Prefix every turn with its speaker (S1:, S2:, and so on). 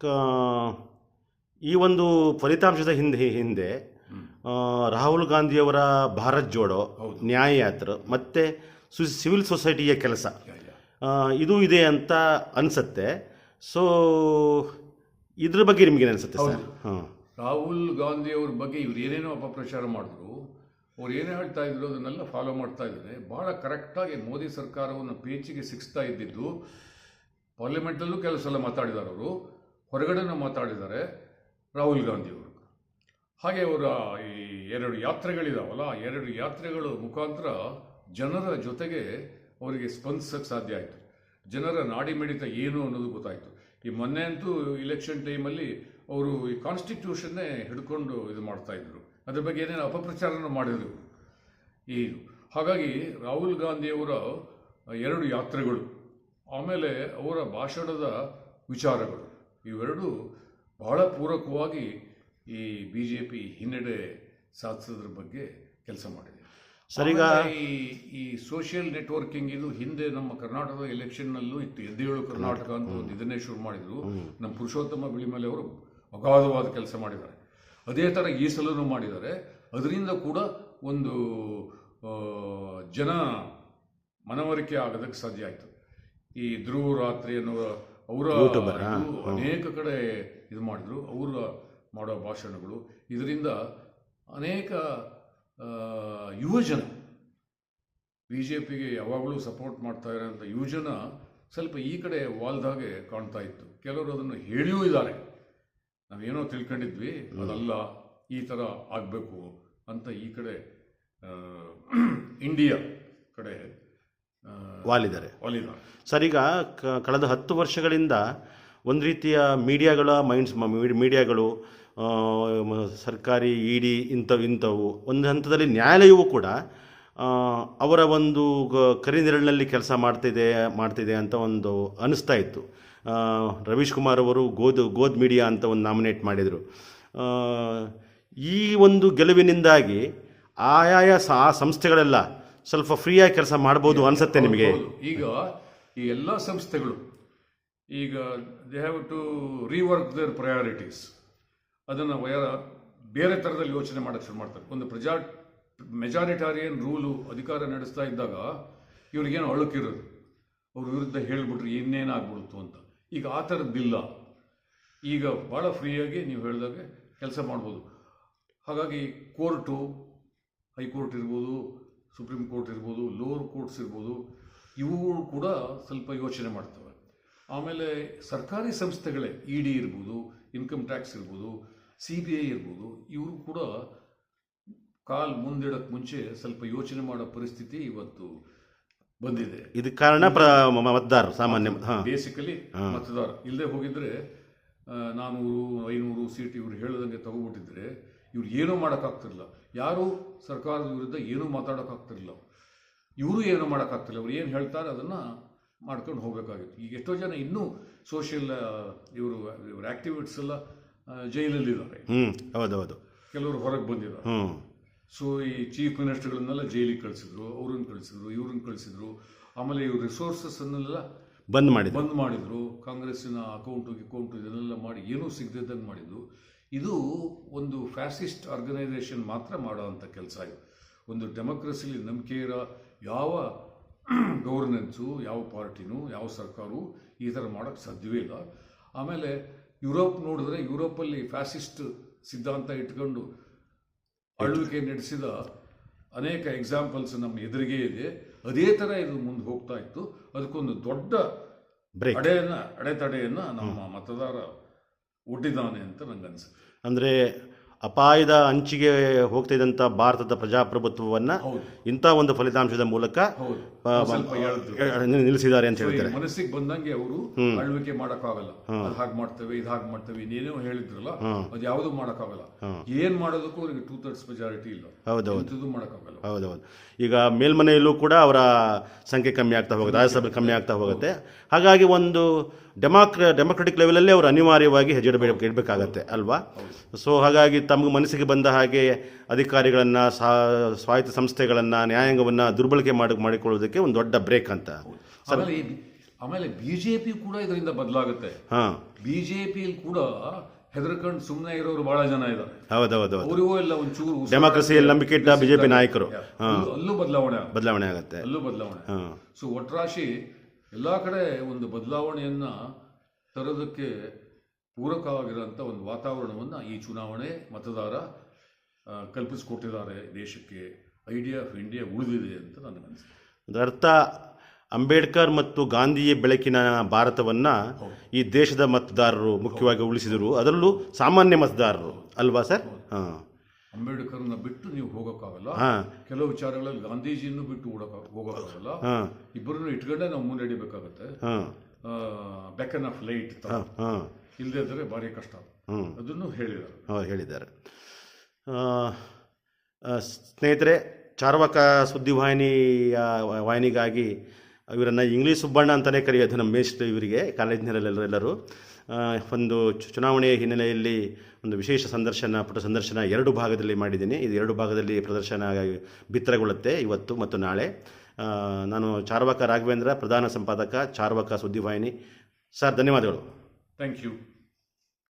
S1: ಕ- ಈ ಒಂದು ಫಲಿತಾಂಶದ ಹಿಂದೆ ಹಿಂದೆ ರಾಹುಲ್ ಗಾಂಧಿಯವರ ಭಾರತ್ ಜೋಡೋ ನ್ಯಾಯ ಯಾತ್ರೆ ಮತ್ತು ಸು ಸಿವಿಲ್ ಸೊಸೈಟಿಯ ಕೆಲಸ. ಇದು ಇದೆ ಅಂತ ಅನಿಸುತ್ತೆ. ಸೊ ಇದ್ರ ಬಗ್ಗೆ ನಿಮಗೆ ಅನಿಸುತ್ತೆ ಸರ್? ಹಾಂ.
S2: ರಾಹುಲ್ ಗಾಂಧಿಯವ್ರ ಬಗ್ಗೆ ಇವ್ರು ಏನೇನೋ ಅಪಪ್ರಚಾರ ಮಾಡಿದ್ರು. ಅವ್ರು ಏನೇ ಹೇಳ್ತಾ ಇದ್ರು ಅದನ್ನೆಲ್ಲ ಫಾಲೋ ಮಾಡ್ತಾ ಇದ್ದಾರೆ. ಭಾಳ ಕರೆಕ್ಟಾಗಿ ಮೋದಿ ಸರ್ಕಾರವನ್ನು ಪೇಚಿಗೆ ಸಿಕ್ಸ್ತಾ ಇದ್ದಿದ್ದು. ಪಾರ್ಲಿಮೆಂಟಲ್ಲೂ ಕೆಲವು ಸಲ ಮಾತಾಡಿದ್ದಾರೆ ಅವರು. ಹೊರಗಡೆನೂ ಮಾತಾಡಿದ್ದಾರೆ ರಾಹುಲ್ ಗಾಂಧಿ ಅವರು. ಹಾಗೆ ಅವರ ಈ ಎರಡು ಯಾತ್ರೆಗಳಿದಾವಲ್ಲ, ಆ ಎರಡು ಯಾತ್ರೆಗಳು ಮುಖಾಂತರ ಜನರ ಜೊತೆಗೆ ಅವರಿಗೆ ಸ್ಪಂದಿಸಕ್ಕೆ ಸಾಧ್ಯ ಆಯಿತು. ಜನರ ನಾಡಿ ಮಿಡಿತ ಏನು ಅನ್ನೋದು ಗೊತ್ತಾಯಿತು. ಈ ಮೊನ್ನೆ ಅಂತೂ ಇಲೆಕ್ಷನ್ ಟೈಮಲ್ಲಿ ಅವರು ಈ ಕಾನ್ಸ್ಟಿಟ್ಯೂಷನ್ನೇ ಹಿಡ್ಕೊಂಡು ಇದು ಮಾಡ್ತಾ ಇದ್ರು. ಅದ್ರ ಬಗ್ಗೆ ಏನೇನು ಅಪಪ್ರಚಾರನೂ ಮಾಡಿದರು. ಈ ಹಾಗಾಗಿ ರಾಹುಲ್ ಗಾಂಧಿಯವರ ಎರಡು ಯಾತ್ರೆಗಳು ಆಮೇಲೆ ಅವರ ಭಾಷಣದ ವಿಚಾರಗಳು. ಇವೆರಡೂ ಬಹಳ ಪೂರಕವಾಗಿ ಈ ಬಿ ಜೆ ಪಿ ಹಿನ್ನಡೆ ಸಾಧಿಸೋದ್ರ ಬಗ್ಗೆ ಕೆಲಸ ಮಾಡಿದೆ. ಸರಿಗ ಈ ಈ ಸೋಷಿಯಲ್ ನೆಟ್ವರ್ಕಿಂಗ್ ಇದು ಹಿಂದೆ ನಮ್ಮ ಕರ್ನಾಟಕದ ಎಲೆಕ್ಷನ್ನಲ್ಲೂ ಇತ್ತು. ಎದ್ದೇಳು ಕರ್ನಾಟಕ ಅಂತ ಒಂದು ಇದನ್ನೇ ಶುರು ಮಾಡಿದ್ರು. ನಮ್ಮ ಪುರುಷೋತ್ತಮ ಬಿಳಿಮಲೆ ಅವರು ಅಗಾಧವಾದ ಕೆಲಸ ಮಾಡಿದ್ದಾರೆ. ಅದೇ ಥರ ಈ ಸಲನೂ ಮಾಡಿದ್ದಾರೆ. ಅದರಿಂದ ಕೂಡ ಒಂದು ಜನ ಮನವರಿಕೆ ಆಗೋದಕ್ಕೆ ಸಾಧ್ಯ ಆಯಿತು. ಈ ಧ್ರುವ ರಾತ್ರಿ ಅನ್ನುವ ಅವರ ಅನೇಕ ಕಡೆ ಇದು ಮಾಡಿದ್ರು. ಅವರ ಮಾಡೋ ಭಾಷಣಗಳು. ಇದರಿಂದ ಅನೇಕ ಯುವಜನ ಬಿ ಜೆ ಪಿಗೆ ಯಾವಾಗಲೂ ಸಪೋರ್ಟ್ ಮಾಡ್ತಾ ಇರೋಂಥ ಯುವಜನ ಸ್ವಲ್ಪ ಈ ಕಡೆ ವಾಲ್ದಾಗೆ ಕಾಣ್ತಾ ಇತ್ತು. ಕೆಲವರು ಅದನ್ನು ಹೇಳಿಯೂ ಇದ್ದಾರೆ. ನಾವೇನೋ ತಿಳ್ಕೊಂಡಿದ್ವಿ ಅದಲ್ಲ ಈ ಥರ ಆಗಬೇಕು ಅಂತ ಈ ಕಡೆ ಇಂಡಿಯಾ ಕಡೆ
S1: ವಾಲಿದ್ದಾರೆ. ಸರ್ ಈಗ ಕ- ಕಳೆದ ಹತ್ತು ವರ್ಷಗಳಿಂದ ಒಂದು ರೀತಿಯ ಮೀಡಿಯಾಗಳ ಮೈಂಡ್ಸ್ ಮೀಡಿಯಾಗಳು ಸರ್ಕಾರಿ ಇ ಡಿ ಇಂಥವು ಇಂಥವು ಒಂದು ಹಂತದಲ್ಲಿ ನ್ಯಾಯಾಲಯವೂ ಕೂಡ ಅವರ ಒಂದು ಗ- ಕರಿನೆರಳಿನಲ್ಲಿ ಕೆಲಸ ಮಾಡ್ತಿದೆ ಮಾಡ್ತಿದೆ ಅಂತ ಒಂದು ಅನಿಸ್ತಾ ಇತ್ತು. ರವೀಶ್ ಕುಮಾರ್ ಅವರು ಗೋದ್ ಗೋದ್ ಮೀಡಿಯಾ ಅಂತ ಒಂದು ನಾಮಿನೇಟ್ ಮಾಡಿದರು. ಈ ಒಂದು ಗೆಲುವಿನಿಂದಾಗಿ ಆಯಾಯ ಆ ಸಂಸ್ಥೆಗಳೆಲ್ಲ ಸ್ವಲ್ಪ ಫ್ರೀಯಾಗಿ ಕೆಲಸ ಮಾಡ್ಬೋದು ಅನ್ಸುತ್ತೆ ನಿಮಗೆ.
S2: ಈಗ ಈ ಎಲ್ಲ ಸಂಸ್ಥೆಗಳು ಈಗ they have to rework their priorities ಅದನ್ನು ಬೇರೆ ಥರದಲ್ಲಿ ಯೋಚನೆ ಮಾಡೋಕೆ ಶುರು ಮಾಡ್ತಾರೆ. ಒಂದು ಪ್ರಜಾ ಮೆಜಾರಿಟಾರಿಯನ್ ರೂಲು ಅಧಿಕಾರ ನಡೆಸ್ತಾ ಇದ್ದಾಗ ಇವ್ರಿಗೇನು ಅಳುಕಿರೋದು? ಅವ್ರ ವಿರುದ್ಧ ಹೇಳಿಬಿಟ್ರೆ ಇನ್ನೇನಾಗ್ಬಿಡುತ್ತು ಅಂತ. ಈಗ ಆ ಥರದ್ದಿಲ್ಲ ಈಗ ಭಾಳ ಫ್ರೀಯಾಗಿ ನೀವು ಹೇಳಿದಾಗೆ ಕೆಲಸ ಮಾಡ್ಬೋದು. ಹಾಗಾಗಿ ಕೋರ್ಟು ಹೈಕೋರ್ಟ್ ಇರ್ಬೋದು ಸುಪ್ರೀಂ ಕೋರ್ಟ್ ಇರ್ಬೋದು ಲೋವರ್ ಕೋರ್ಟ್ಸ್ ಇರ್ಬೋದು ಇವುಗಳು ಕೂಡ ಸ್ವಲ್ಪ ಯೋಚನೆ ಮಾಡ್ತವೆ. ಆಮೇಲೆ ಸರ್ಕಾರಿ ಸಂಸ್ಥೆಗಳೇ ಇ ಡಿ ಇರ್ಬೋದು ಇನ್ಕಮ್ ಟ್ಯಾಕ್ಸ್ ಇರ್ಬೋದು ಸಿ ಬಿ ಐ ಇರ್ಬೋದು ಇವರು ಕೂಡ ಕಾಲ್ ಮುಂದಿಡಕ್ಕೆ ಮುಂಚೆ ಸ್ವಲ್ಪ ಯೋಚನೆ ಮಾಡೋ ಪರಿಸ್ಥಿತಿ ಇವತ್ತು ಬಂದಿದೆ.
S1: ಇದಕ್ಕೆ ಕಾರಣ ಮತದಾರರು ಸಾಮಾನ್ಯ ಹಾಂ.
S2: ಬೇಸಿಕಲಿ ಮತದಾರ ಇಲ್ಲದೆ ಹೋಗಿದ್ರೆ ನಾನೂರು ಐನೂರು ಸೀಟ್ ಇವರು ಹೇಳ್ದಂಗೆ ತಗೋಬಿಟ್ಟಿದ್ರೆ ಇವ್ರು ಏನೂ ಮಾಡೋಕ್ಕಾಗ್ತಿರ್ಲಿಲ್ಲ. ಯಾರೂ ಸರ್ಕಾರದ ವಿರುದ್ಧ ಏನೂ ಮಾತಾಡೋಕ್ಕಾಗ್ತಿರ್ಲಿಲ್ಲ. ಇವರು ಏನೂ ಮಾಡೋಕ್ಕಾಗ್ತಿಲ್ಲ ಅವ್ರು ಏನು ಹೇಳ್ತಾರೆ ಅದನ್ನು ಮಾಡ್ಕೊಂಡು ಹೋಗಬೇಕಾಗಿತ್ತು. ಈಗ ಎಷ್ಟೋ ಜನ ಇನ್ನೂ ಸೋಷಿಯಲ್ ಇವರು ಇವರು ಆ್ಯಕ್ಟಿವಿಟ್ಸ್ ಎಲ್ಲ ಜೈಲಲ್ಲಿದ್ದಾರೆ.
S1: ಹೌದೌದು.
S2: ಕೆಲವರು ಹೊರಗೆ ಬಂದಿದ್ದಾರೆ. ಸೊ ಈ ಚೀಫ್ ಮಿನಿಸ್ಟರ್ಗಳನ್ನೆಲ್ಲ ಜೈಲಿಗೆ ಕಳಿಸಿದ್ರು ಅವ್ರನ್ನ ಕಳಿಸಿದ್ರು ಇವ್ರನ್ನ ಕಳಿಸಿದ್ರು. ಆಮೇಲೆ ಇವ್ರ ರಿಸೋರ್ಸಸ್ ಅನ್ನೆಲ್ಲ
S1: ಬಂದ್ ಮಾಡಿ
S2: ಬಂದ್ ಮಾಡಿದ್ರು. ಕಾಂಗ್ರೆಸ್ಸಿನ ಅಕೌಂಟು ಗಿಕೌಂಟು ಇದನ್ನೆಲ್ಲ ಮಾಡಿ ಏನೂ ಸಿಗದಿದ್ದಂಗೆ ಮಾಡಿದ್ದು ಇದು ಒಂದು ಫ್ಯಾಸಿಸ್ಟ್ ಆರ್ಗನೈಸೇಷನ್ ಮಾತ್ರ ಮಾಡೋವಂಥ ಕೆಲಸ ಇದು. ಒಂದು ಡೆಮೋಕ್ರಸಿಲಿ ನಂಬಿಕೆ ಇರೋ ಯಾವ ಗೌರ್ನೆನ್ಸು ಯಾವ ಪಾರ್ಟಿನೂ ಯಾವ ಸರ್ಕಾರವು ಈ ಥರ ಮಾಡೋಕ್ಕೆ ಸಾಧ್ಯವೇ ಇಲ್ಲ. ಆಮೇಲೆ ಯುರೋಪ್ ನೋಡಿದ್ರೆ ಯುರೋಪಲ್ಲಿ ಫ್ಯಾಸಿಸ್ಟ್ ಸಿದ್ಧಾಂತ ಇಟ್ಕೊಂಡು ಆಳ್ವಿಕೆ ನಡೆಸಿದ ಅನೇಕ ಎಕ್ಸಾಂಪಲ್ಸ್ ನಮ್ಮ ಎದುರಿಗೆ ಇದೆ. ಅದೇ ಥರ ಇದು ಮುಂದೆ ಹೋಗ್ತಾ ಇತ್ತು. ಅದಕ್ಕೊಂದು ದೊಡ್ಡ ಅಡೆಯನ್ನು ಅಡೆತಡೆಯನ್ನು ನಮ್ಮ ಮತದಾರ ಒಡ್ಡಿದ್ದಾನೆ ಅಂತ ನಂಗನ್ಸುತ್ತೆ.
S1: ಅಂದರೆ ಅಪಾಯದ ಅಂಚಿಗೆ ಹೋಗ್ತಿದ್ದಂಥ ಭಾರತದ ಪ್ರಜಾಪ್ರಭುತ್ವವನ್ನು ಇಂಥ ಒಂದು ಫಲಿತಾಂಶದ ಮೂಲಕ ನಿಲ್ಲಿಸಿದ್ದಾರೆ ಅಂತ ಹೇಳ್ತಾರೆ.
S2: ಮನಸ್ಸಿಗೆ ಬಂದಂಗೆ ಅವರು ಆಳ್ವಿಕೆ ಮಾಡೋಕ್ಕಾಗಲ್ಲ. ಅದು ಹಾಗೆ ಮಾಡ್ತೇವೆ ಇದು ಹಾಗೆ ಮಾಡ್ತೇವೆ ಇನ್ನೇನೋ ಹೇಳಿದ್ರಲ್ಲ ಅದು ಯಾವುದು ಮಾಡೋಕ್ಕಾಗಲ್ಲ. ಏನ್ ಮಾಡೋದಕ್ಕೂ ಅವ್ರಿಗೆ ಟೂ ಥರ್ಡ್ಸ್ ಮೆಜಾರಿಟಿ ಇಲ್ಲ.
S1: ಹೌದೌದು.
S2: ಮಾಡೋಕ್ಕಾಗಲ್ಲ.
S1: ಹೌದೌದು. ಈಗ ಮೇಲ್ಮನೆಯಲ್ಲೂ ಕೂಡ ಅವರ ಸಂಖ್ಯೆ ಕಮ್ಮಿ ಆಗ್ತಾ ಹೋಗುತ್ತೆ ರಾಜ್ಯಸಭೆ ಕಮ್ಮಿ ಆಗ್ತಾ ಹೋಗುತ್ತೆ. ಹಾಗಾಗಿ ಒಂದು ಡೆಮಾಕ್ರ ಡೆಮೊಕ್ರೆಟಿಕ್ ಲೆವೆಲಲ್ಲಿ ಅವರು ಅನಿವಾರ್ಯವಾಗಿ ಹೆಜ್ಜೆ ಇಡಬೇಕು ಇಡಬೇಕಾಗತ್ತೆ ಅಲ್ವಾ? ಸೊ ಹಾಗಾಗಿ ತಮಗೆ ಮನಸ್ಸಿಗೆ ಬಂದ ಹಾಗೆ ಅಧಿಕಾರಿಗಳನ್ನು ಸ್ವಾಯತ್ತ ಸಂಸ್ಥೆಗಳನ್ನು ನ್ಯಾಯಾಂಗವನ್ನು ದುರ್ಬಳಕೆ ಮಾಡಿ ಮಾಡಿಕೊಳ್ಳೋದಕ್ಕೆ ಒಂದು ದೊಡ್ಡ ಬ್ರೇಕ್ ಅಂತ.
S2: ಆಮೇಲೆ ಬಿಜೆಪಿ ಕೂಡ ಇದರಿಂದ ಬದಲಾಗುತ್ತೆ.
S1: ಹಾಂ.
S2: ಬಿಜೆಪಿಯಲ್ಲಿ ಕೂಡ ಹೆದರ್ಕೊಂಡು ಸುಮ್ಮನೆ ಇರೋರು ಬಹಳ ಜನ ಇದ್ದಾರೆ.
S1: ಹೌದೌದು
S2: ಅವರಿಗೂ ಎಲ್ಲ ಒಂಚೂರು
S1: ಡೆಮಾಕ್ರಸಿಯಲ್ಲಿ ನಂಬಿಕೆ ಇಟ್ಟ ಬಿಜೆಪಿ ನಾಯಕರು.
S2: ಅಲ್ಲೂ- ಬದಲಾವಣೆ.
S1: ಬದಲಾವಣೆ ಆಗುತ್ತೆ.
S2: ಅಲ್ಲೂ ಬದಲಾವಣೆ
S1: ಹಾಂ.
S2: ಸೊ ಒಟ್ರಾಶಿ ಎಲ್ಲ ಕಡೆ ಒಂದು ಬದಲಾವಣೆಯನ್ನ ತರೋದಕ್ಕೆ ಪೂರಕವಾಗಿರುವಂಥ ಒಂದು ವಾತಾವರಣವನ್ನು ಈ ಚುನಾವಣೆ ಮತದಾರ ಕಲ್ಪಿಸಿಕೊಟ್ಟಿದ್ದಾರೆ ದೇಶಕ್ಕೆ. ಐಡಿಯಾ ಆಫ್ ಇಂಡಿಯಾ ಉಳಿದಿದೆ ಅಂತ ನನ್ನ
S1: ಅದರ ಅರ್ಥ. ಅಂಬೇಡ್ಕರ್ ಮತ್ತು ಗಾಂಧಿಯ ಬೆಳಕಿನ ಭಾರತವನ್ನು ಈ ದೇಶದ ಮತದಾರರು ಮುಖ್ಯವಾಗಿ ಉಳಿಸಿದರು. ಅದರಲ್ಲೂ ಸಾಮಾನ್ಯ ಮತದಾರರು ಅಲ್ವಾ ಸರ್? ಹಾಂ.
S2: ಅಂಬೇಡ್ಕರ್ನ ಬಿಟ್ಟು ನೀವು ಹೋಗೋಕ್ಕಾಗಲ್ಲ.
S1: ಹಾಂ.
S2: ಕೆಲವು ವಿಚಾರಗಳಲ್ಲಿ ಗಾಂಧೀಜಿಯನ್ನು ಬಿಟ್ಟು ಹೋಗೋಕ ಹೋಗೋಕ್ಕಾಗಲ್ಲ.
S1: ಹಾಂ.
S2: ಇಬ್ಬರನ್ನು ಇಟ್ಕೊಂಡೇ ನಾವು ಮುನ್ನಡಿಬೇಕಾಗತ್ತೆ.
S1: ಹಾಂ.
S2: ಬೆಕನ್ ಆಫ್ ಲೈಟ್ ಇಲ್ಲದೆ ಇದ್ದರೆ ಭಾರಿ ಕಷ್ಟ ಅದನ್ನು ಹೇಳಿದ್ದಾರೆ.
S1: ಹೇಳಿದ್ದಾರೆ. ಸ್ನೇಹಿತರೆ ಚಾರ್ವಕ ಸ್ನೇಹಿತರೆ ವಾಹಿನಿಯ ಸುದ್ದಿವಾಹಿನಿಯ ವಾಹಿನಿಗಾಗಿ ಇವರನ್ನು ಇಂಗ್ಲೀಷ್ ಸುಬ್ಬಣ್ಣ ಅಂತಲೇ ಕರೆಯೋದು ನಮ್ಮ ಮೇಸ್ಟ್ ಇವರಿಗೆ ಕಾಲೇಜಿನಲ್ಲೆಲ್ಲರೂ ಒಂದು ಚುನಾವಣೆಯ ಹಿನ್ನೆಲೆಯಲ್ಲಿ ಒಂದು ವಿಶೇಷ ಸಂದರ್ಶನ ಪುಟ ಸಂದರ್ಶನ ಎರಡು ಭಾಗದಲ್ಲಿ ಮಾಡಿದ್ದೀನಿ. ಇದು ಎರಡು ಭಾಗದಲ್ಲಿ ಪ್ರದರ್ಶನ ಬಿತ್ತರಗೊಳ್ಳುತ್ತೆ ಇವತ್ತು ಮತ್ತು ನಾಳೆ. ನಾನು ಚಾರ್ವಾಕ ರಾಘವೇಂದ್ರ ಪ್ರಧಾನ ಸಂಪಾದಕ ಚಾರ್ವಾಕ ಸುದ್ದಿವಾಹಿನಿ. ಸರ್ ಧನ್ಯವಾದಗಳು.
S2: Thank you.